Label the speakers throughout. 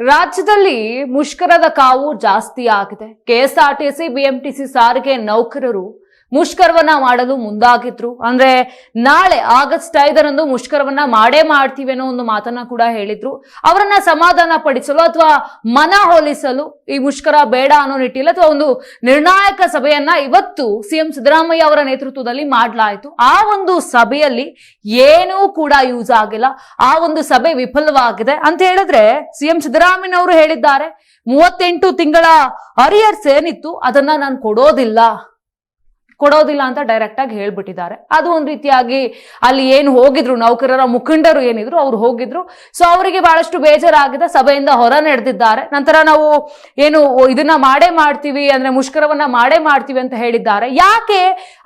Speaker 1: ರಾಜ್ಯದಲ್ಲಿ ಮುಷ್ಕರದ ಕಾವು ಜಾಸ್ತಿ ಆಗಿದೆ ಕೆಎಸ್ಆರ್ಟಿಸಿ ಬಿಎಂಟಿಸಿ ಸಾರಿಗೆ ನೌಕರರು ಮುಷ್ಕರವನ್ನ ಮಾಡಲು ಮುಂದಾಗಿದ್ರು. ಅಂದ್ರೆ ನಾಳೆ ಆಗಸ್ಟ್ ಐದರಂದು ಮುಷ್ಕರವನ್ನ ಮಾಡೇ ಮಾಡ್ತೀವಿ ಅನ್ನೋ ಒಂದು ಮಾತನ್ನ ಕೂಡ ಹೇಳಿದ್ರು. ಅವರನ್ನ ಸಮಾಧಾನ ಪಡಿಸಲು ಅಥವಾ ಮನ ಹೋಲಿಸಲು ಈ ಮುಷ್ಕರ ಬೇಡ ಅನ್ನೋ ನಿಟ್ಟಿಲ್ಲ ಅಥವಾ ಒಂದು ನಿರ್ಣಾಯಕ ಸಭೆಯನ್ನ ಇವತ್ತು ಸಿಎಂ ಸಿದ್ದರಾಮಯ್ಯ ಅವರ ನೇತೃತ್ವದಲ್ಲಿ ಮಾಡಲಾಯಿತು. ಆ ಒಂದು ಸಭೆಯಲ್ಲಿ ಏನೂ ಕೂಡ ಯೂಸ್ ಆಗಿಲ್ಲ. ಆ ಒಂದು ಸಭೆ ವಿಫಲವಾಗಿದೆ ಅಂತ ಹೇಳಿದ್ರೆ ಸಿಎಂ ಸಿದ್ದರಾಮಯ್ಯನವರು ಹೇಳಿದ್ದಾರೆ, ಮೂವತ್ತೆಂಟು ತಿಂಗಳ ಅರಿಯರ್ಸ್ ಏನಿತ್ತು, ಅದನ್ನ ನಾನು ಕೊಡೋದಿಲ್ಲ. ಕೊಡೋದಿಲ್ಲ ಅಂತ ಡೈರೆಕ್ಟ್ ಆಗಿ ಹೇಳ್ಬಿಟ್ಟಿದ್ದಾರೆ. ಅದು ಒಂದು ರೀತಿಯಾಗಿ ಅಲ್ಲಿ ಏನು ಹೋಗಿದ್ರು, ನೌಕರರ ಮುಖಂಡರು ಏನಿದ್ರು, ಅವ್ರು ಹೋಗಿದ್ರು. ಸೊ ಅವರಿಗೆ ಬಹಳಷ್ಟು ಬೇಜಾರಾಗಿದೆ, ಸಭೆಯಿಂದ ಹೊರ ನಡೆದಿದ್ದಾರೆ. ನಂತರ ನಾವು ಏನು ಇದನ್ನ ಮಾಡೇ ಮಾಡ್ತೀವಿ, ಅಂದ್ರೆ ಮುಷ್ಕರವನ್ನ ಮಾಡೇ ಮಾಡ್ತೀವಿ ಅಂತ ಹೇಳಿದ್ದಾರೆ. ಯಾಕೆ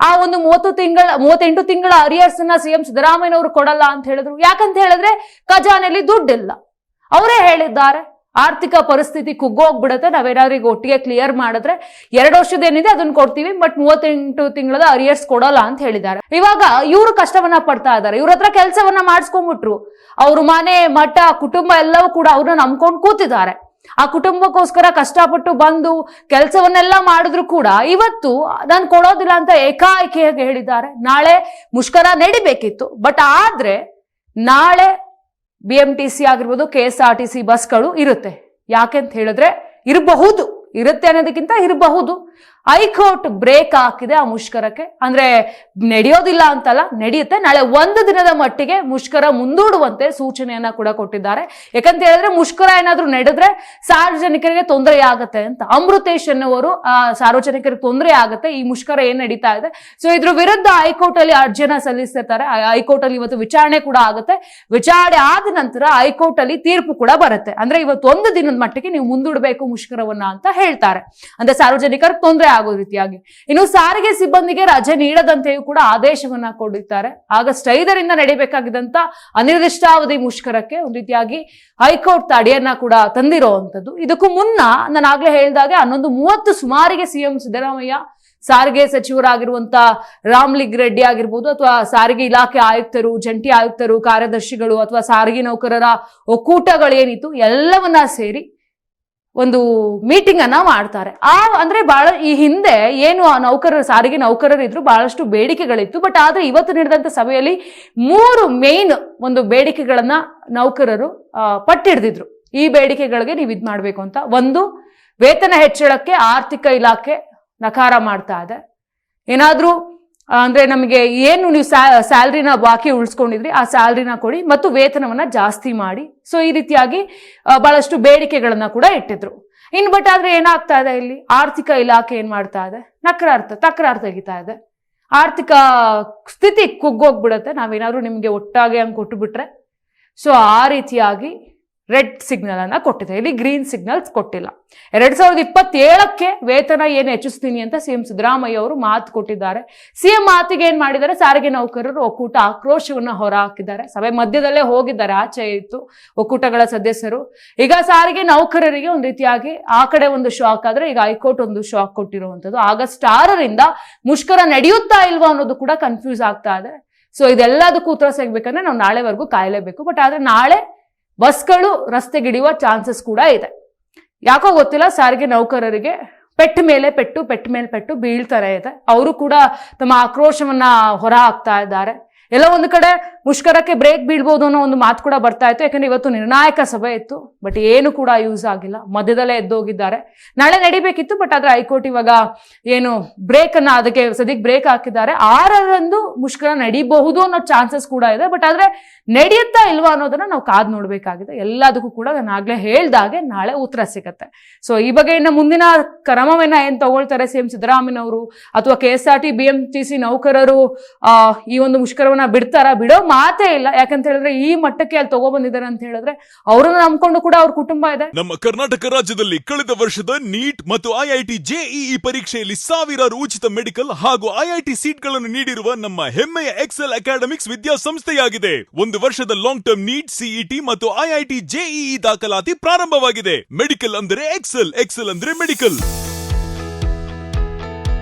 Speaker 1: ಆ ಒಂದು ಮೂವತ್ತು ತಿಂಗಳ, ಮೂವತ್ತೆಂಟು ತಿಂಗಳ ಅರಿಯರ್ಸ್ನ ಸಿಎಂ ಸಿದ್ದರಾಮಯ್ಯನವರು ಕೊಡಲ್ಲ ಅಂತ ಹೇಳಿದ್ರು? ಯಾಕಂತ ಹೇಳಿದ್ರೆ ಖಜಾನೆಯಲ್ಲಿ ದುಡ್ಡಿಲ್ಲ. ಅವರೇ ಹೇಳಿದ್ದಾರೆ. ಆರ್ಥಿಕ ಪರಿಸ್ಥಿತಿ ಕುಗ್ಗೋಗ್ಬಿಡುತ್ತೆ. ನಾವೇನಾದ್ರೂ ಈಗ ಒಟ್ಟಿಗೆ ಕ್ಲಿಯರ್ ಮಾಡಿದ್ರೆ ಎರಡು ವರ್ಷದ ಏನಿದೆ ಅದನ್ನ ಕೊಡ್ತೀವಿ ಬಟ್ ಮೂವತ್ತೆಂಟು ತಿಂಗಳದ ಅರಿಯರ್ಸ್ ಕೊಡಲ್ಲ ಅಂತ ಹೇಳಿದ್ದಾರೆ. ಇವಾಗ ಇವರು ಕಷ್ಟವನ್ನ ಪಡ್ತಾ ಇದ್ದಾರೆ. ಇವ್ರ ಹತ್ರ ಕೆಲಸವನ್ನ ಮಾಡಿಸ್ಕೊಂಡ್ಬಿಟ್ರು. ಅವ್ರ ಮನೆ, ಮಠ, ಕುಟುಂಬ ಎಲ್ಲವೂ ಕೂಡ ಅವ್ರನ್ನ ನಂಬ್ಕೊಂಡು ಕೂತಿದ್ದಾರೆ. ಆ ಕುಟುಂಬಕ್ಕೋಸ್ಕರ ಕಷ್ಟಪಟ್ಟು ಬಂದು ಕೆಲಸವನ್ನೆಲ್ಲ ಮಾಡಿದ್ರು ಕೂಡ ಇವತ್ತು ನಾನು ಕೊಡೋದಿಲ್ಲ ಅಂತ ಏಕಾಏಕಿಯಾಗಿ ಹೇಳಿದ್ದಾರೆ. ನಾಳೆ ಮುಷ್ಕರ ನಡಿಬೇಕಿತ್ತು. ಬಟ್ ಆದ್ರೆ ನಾಳೆ ಬಿ ಎಂ ಟಿ ಸಿ ಆಗಿರ್ಬೋದು K S R T C ಬಸ್ಗಳು ಇರುತ್ತೆ. ಯಾಕೆ ಅಂತ ಹೇಳಿದ್ರೆ ಇರಬಹುದು, ಇರುತ್ತೆ ಅನ್ನೋದಕ್ಕಿಂತ ಇರಬಹುದು. ಹೈಕೋರ್ಟ್ ಬ್ರೇಕ್ ಹಾಕಿದೆ ಆ ಮುಷ್ಕರಕ್ಕೆ. ಅಂದ್ರೆ ನಡೆಯೋದಿಲ್ಲ ಅಂತಲ್ಲ ನಡೆಯುತ್ತೆ. ನಾಳೆ ಒಂದು ದಿನದ ಮಟ್ಟಿಗೆ ಮುಷ್ಕರ ಮುಂದೂಡುವಂತೆ ಸೂಚನೆಯನ್ನ ಕೂಡ ಕೊಟ್ಟಿದ್ದಾರೆ. ಯಾಕಂತ ಹೇಳಿದ್ರೆ ಮುಷ್ಕರ ಏನಾದ್ರೂ ನಡೆದ್ರೆ ಸಾರ್ವಜನಿಕರಿಗೆ ತೊಂದರೆ ಆಗುತ್ತೆ ಅಂತ. ಅಮೃತೇಶ್ ಅನ್ನುವರು ಆ, ಸಾರ್ವಜನಿಕರಿಗೆ ತೊಂದರೆ ಆಗುತ್ತೆ. ಈ ಮುಷ್ಕರ ಏನ್ ನಡೀತಾ ಇದೆ? ಸೊ ಇದ್ರ ವಿರುದ್ಧ ಹೈಕೋರ್ಟ್ ಅಲ್ಲಿ ಅರ್ಜಿಯನ್ನ ಸಲ್ಲಿಸಿರ್ತಾರೆ ಹೈಕೋರ್ಟ್ ಅಲ್ಲಿ ಇವತ್ತು ವಿಚಾರಣೆ ಕೂಡ ಆಗುತ್ತೆ. ವಿಚಾರಣೆ ಆದ ನಂತರ ಹೈಕೋರ್ಟ್ ಅಲ್ಲಿ ತೀರ್ಪು ಕೂಡ ಬರುತ್ತೆ. ಅಂದ್ರೆ ಇವತ್ತು ಒಂದು ದಿನದ ಮಟ್ಟಿಗೆ ನೀವು ಮುಂದೂಡಬೇಕು ಮುಷ್ಕರವನ್ನ ಅಂತ ಹೇಳ್ತಾರೆ. ಅಂದ್ರೆ ಸಾರ್ವಜನಿಕರಿಗೆ ತೊಂದರೆ ಆಗೋ ರೀತಿಯಾಗಿ. ಇನ್ನು ಸಾರಿಗೆ ಸಿಬ್ಬಂದಿಗೆ ರಜೆ ನೀಡದಂತೆಯೂ ಕೂಡ ಆದೇಶವನ್ನ ಕೊಡಿದ್ದಾರೆ. ಆಗಸ್ಟ್ ಐದರಿಂದ ನಡೀಬೇಕಾಗಿದ್ದಂತ ಅನಿರ್ದಿಷ್ಟಾವಧಿ ಮುಷ್ಕರಕ್ಕೆ ಒಂದು ರೀತಿಯಾಗಿ ಹೈಕೋರ್ಟ್ ತಡೆಯನ್ನ ಕೂಡ ತಂದಿರುವಂತದ್ದು ಇದಕ್ಕೂ ಮುನ್ನ ನಾನು ಆಗ್ಲೇ ಹೇಳಿದಾಗೆ ಹನ್ನೊಂದು ಮೂವತ್ತು ಸುಮಾರಿಗೆ ಸಿಎಂ ಸಿದ್ದರಾಮಯ್ಯ ಸಾರಿಗೆ ಸಚಿವರಾಗಿರುವಂತ ರಾಮ್ಲಿಂಗ್ ರೆಡ್ಡಿ ಆಗಿರ್ಬೋದು ಅಥವಾ ಸಾರಿಗೆ ಇಲಾಖೆ ಆಯುಕ್ತರು, ಜಂಟಿ ಆಯುಕ್ತರು, ಕಾರ್ಯದರ್ಶಿಗಳು ಅಥವಾ ಸಾರಿಗೆ ನೌಕರರ ಒಕ್ಕೂಟಗಳೇನಿತ್ತು, ಎಲ್ಲವನ್ನ ಸೇರಿ ಒಂದು ಮೀಟಿಂಗ್ ಅನ್ನ ಮಾಡ್ತಾರೆ. ಆ ಅಂದ್ರೆ ಬಹಳ ಈ ಹಿಂದೆ ಏನು ಆ ನೌಕರರು ಸಾರಿಗೆ ನೌಕರರು ಇದ್ರು ಬಹಳಷ್ಟು ಬೇಡಿಕೆಗಳಿತ್ತು. ಬಟ್ ಆದ್ರೆ ಇವತ್ತು ನಡೆದಂತ ಸಭೆಯಲ್ಲಿ ಮೂರು ಮೇನ್ ಒಂದು ಬೇಡಿಕೆಗಳನ್ನ ನೌಕರರು ಪಟ್ಟಿಡ್ದಿದ್ರು. ಈ ಬೇಡಿಕೆಗಳಿಗೆ ನೀವು ಇದು ಮಾಡ್ಬೇಕು ಅಂತ. ಒಂದು, ವೇತನ ಹೆಚ್ಚಳಕ್ಕೆ ಆರ್ಥಿಕ ಇಲಾಖೆ ನಕಾರ ಮಾಡ್ತಾ ಇದೆ. ಏನಾದ್ರೂ ಅಂದ್ರೆ ನಮಗೆ ಏನು ನೀವು ಸ್ಯಾಲ್ರಿನ ಬಾಕಿ ಉಳಿಸ್ಕೊಂಡಿದ್ರಿ, ಆ ಸ್ಯಾಲ್ರಿನ ಕೊಡಿ ಮತ್ತು ವೇತನವನ್ನ ಜಾಸ್ತಿ ಮಾಡಿ. ಸೊ ಈ ರೀತಿಯಾಗಿ ಬಹಳಷ್ಟು ಬೇಡಿಕೆಗಳನ್ನ ಕೂಡ ಇಟ್ಟಿದ್ರು. ಇನ್ ಬಟ್ ಆದ್ರೆ ಏನಾಗ್ತಾ ಇದೆ ಇಲ್ಲಿ? ಆರ್ಥಿಕ ಇಲಾಖೆ ಏನ್ ಮಾಡ್ತಾ ಇದೆ? ನಕರಾರ್ಥ, ತಕರಾರು ತೆಗಿತಾ ಇದೆ. ಆರ್ಥಿಕ ಸ್ಥಿತಿ ಕುಗ್ಗೋಗ್ಬಿಡುತ್ತೆ. ನಾವೇನಾದರೂ ನಿಮ್ಗೆ ಒಟ್ಟಾಗಿ ಹಂಗೆ ಕೊಟ್ಟುಬಿಟ್ರೆ ಸೊ ಆ ರೀತಿಯಾಗಿ ರೆಡ್ ಸಿಗ್ನಲ್ ಅನ್ನ ಕೊಟ್ಟಿದೆ. ಇಲ್ಲಿ ಗ್ರೀನ್ ಸಿಗ್ನಲ್ಸ್ ಕೊಟ್ಟಿಲ್ಲ. ಎರಡ್ ಸಾವಿರದ ಇಪ್ಪತ್ತೇಳಕ್ಕೆ ವೇತನ ಏನು ಹೆಚ್ಚಿಸ್ತೀನಿ ಅಂತ ಸಿಎಂ ಸಿದ್ದರಾಮಯ್ಯ ಅವರು ಮಾತು ಕೊಟ್ಟಿದ್ದಾರೆ. ಸಿಎಂ ಮಾತಿಗೆ ಏನ್ ಮಾಡಿದ್ದಾರೆ? ಸಾರಿಗೆ ನೌಕರರು ಒಕ್ಕೂಟ ಆಕ್ರೋಶವನ್ನ ಹೊರ ಹಾಕಿದ್ದಾರೆ ಸಭೆ ಮಧ್ಯದಲ್ಲೇ ಹೋಗಿದ್ದಾರೆ. ಆಚೆ ಇತ್ತು ಒಕ್ಕೂಟಗಳ ಸದಸ್ಯರು. ಈಗ ಸಾರಿಗೆ ನೌಕರರಿಗೆ ಒಂದು ರೀತಿಯಾಗಿ ಆ ಕಡೆ ಒಂದು ಶಾಕ್ ಆದ್ರೆ ಈಗ ಹೈಕೋರ್ಟ್ ಒಂದು ಶಾಕ್ ಕೊಟ್ಟಿರುವಂತದ್ದು ಆಗಸ್ಟ್ ಆರರಿಂದ ಮುಷ್ಕರ ನಡೆಯುತ್ತಾ ಇಲ್ವಾ ಅನ್ನೋದು ಕೂಡ ಕನ್ಫ್ಯೂಸ್ ಆಗ್ತಾ ಇದೆ. ಸೊ ಇದೆಲ್ಲದಕ್ಕೂ ಉತ್ತರ ಸಿಗ್ಬೇಕಂದ್ರೆ ನಾವು ನಾಳೆವರೆಗೂ ಕಾಯಲೇಬೇಕು. ಬಟ್ ಆದ್ರೆ ನಾಳೆ ಬಸ್ಗಳು ರಸ್ತೆಗಿಡಿಯುವ ಚಾನ್ಸಸ್ ಕೂಡ ಇದೆ. ಯಾಕೋ ಗೊತ್ತಿಲ್ಲ, ಸಾರಿಗೆ ನೌಕರರಿಗೆ ಪೆಟ್ಟ ಮೇಲೆ ಪೆಟ್ಟು, ಪೆಟ್ಟ ಮೇಲೆ ಪೆಟ್ಟು ಬೀಳ್ತಾರೆ ಇದೆ. ಅವರು ಕೂಡ ತಮ್ಮ ಆಕ್ರೋಶವನ್ನ ಹೊರ ಹಾಕ್ತಾ ಇದ್ದಾರೆ. ಎಲ್ಲ ಒಂದು ಕಡೆ ಮುಷ್ಕರಕ್ಕೆ ಬ್ರೇಕ್ ಬೀಳ್ಬೋದು ಅನ್ನೋ ಒಂದು ಮಾತು ಕೂಡ ಬರ್ತಾ ಇತ್ತು. ಯಾಕಂದ್ರೆ ಇವತ್ತು ನಿರ್ಣಾಯಕ ಸಭೆ ಇತ್ತು ಬಟ್ ಏನು ಕೂಡ ಯೂಸ್ ಆಗಿಲ್ಲ. ಮಧ್ಯದಲ್ಲೇ ಎದ್ದೋಗಿದ್ದಾರೆ. ನಾಳೆ ನಡಿಬೇಕಿತ್ತು ಬಟ್ ಆದ್ರೆ ಹೈಕೋರ್ಟ್ ಇವಾಗ ಏನು ಬ್ರೇಕ್ ಅನ್ನ ಅದಕ್ಕೆ ಸದ್ಯಕ್ಕೆ ಬ್ರೇಕ್ ಹಾಕಿದ್ದಾರೆ. ಆರರಂದು ಮುಷ್ಕರ ನಡಿಬಹುದು ಅನ್ನೋ ಚಾನ್ಸಸ್ ಕೂಡ ಇದೆ ಬಟ್ ಆದ್ರೆ ನಡೆಯುತ್ತಾ ಇಲ್ವಾ ಅನ್ನೋದನ್ನ ನಾವು ಕಾದ್ ನೋಡ್ಬೇಕಾಗಿದೆ. ಎಲ್ಲದಕ್ಕೂ ಕೂಡ ನಾನು ಆಗ್ಲೇ ಹೇಳ್ದಾಗೆ ನಾಳೆ ಉತ್ತರ ಸಿಗತ್ತೆ. ಸೊ ಈ ಬಗ್ಗೆ ಇನ್ನು ಮುಂದಿನ ಕ್ರಮವನ್ನ ಏನ್ ತಗೊಳ್ತಾರೆ ಸಿ ಎಂ ಸಿದ್ದರಾಮಯ್ಯನವರು ಅಥವಾ K S R T, B M T C ನೌಕರರು ಈ ಒಂದು ಮುಷ್ಕರವನ್ನ ಬಿಡ್ತಾರ, ಬಿಡೋ ಮಾತೇ ಇಲ್ಲ. ಯಾಕಂತ ಹೇಳಿದ್ರೆ ಈ ಮಟ್ಟಕ್ಕೆ ಅಲ್ಲಿ ತಗೊಬಂದಿದ್ದಾರೆ ಅಂತ ಹೇಳಿದ್ರೆ ಅವ್ರನ್ನ ನಂಬ್ಕೊಂಡು ಕೂಡ ಅವ್ರ ಕುಟುಂಬ ಇದೆ.
Speaker 2: ನಮ್ಮ ಕರ್ನಾಟಕ ರಾಜ್ಯದಲ್ಲಿ ಕಳೆದ ವರ್ಷದ ನೀಟ್ ಮತ್ತು ಐಐಟಿ ಜೆಇಇ ಪರೀಕ್ಷೆಯಲ್ಲಿ ಸಾವಿರಾರು ಉಚಿತ ಮೆಡಿಕಲ್ ಹಾಗೂ ಐಐಟಿ ಸೀಟ್ಗಳನ್ನು ನೀಡಿರುವ ನಮ್ಮ ಹೆಮ್ಮೆಯ ಎಕ್ಸೆಲ್ ಅಕಾಡೆಮಿಕ್ಸ್ ವಿದ್ಯಾಸಂಸ್ಥೆಯಾಗಿದೆ. ಒಂದು ವರ್ಷದ ಲಾಂಗ್ ಟರ್ಮ್ ನೀಟ್ ಸಿಇಟಿ ಮತ್ತು ಐಐಟಿ ಜೆಇಇ ದಾಖಲಾತಿ ಪ್ರಾರಂಭವಾಗಿದೆ. ಮೆಡಿಕಲ್ ಅಂದರೆ ಎಕ್ಸೆಲ್ ಎಕ್ಸೆಲ್ ಅಂದ್ರೆ ಮೆಡಿಕಲ್.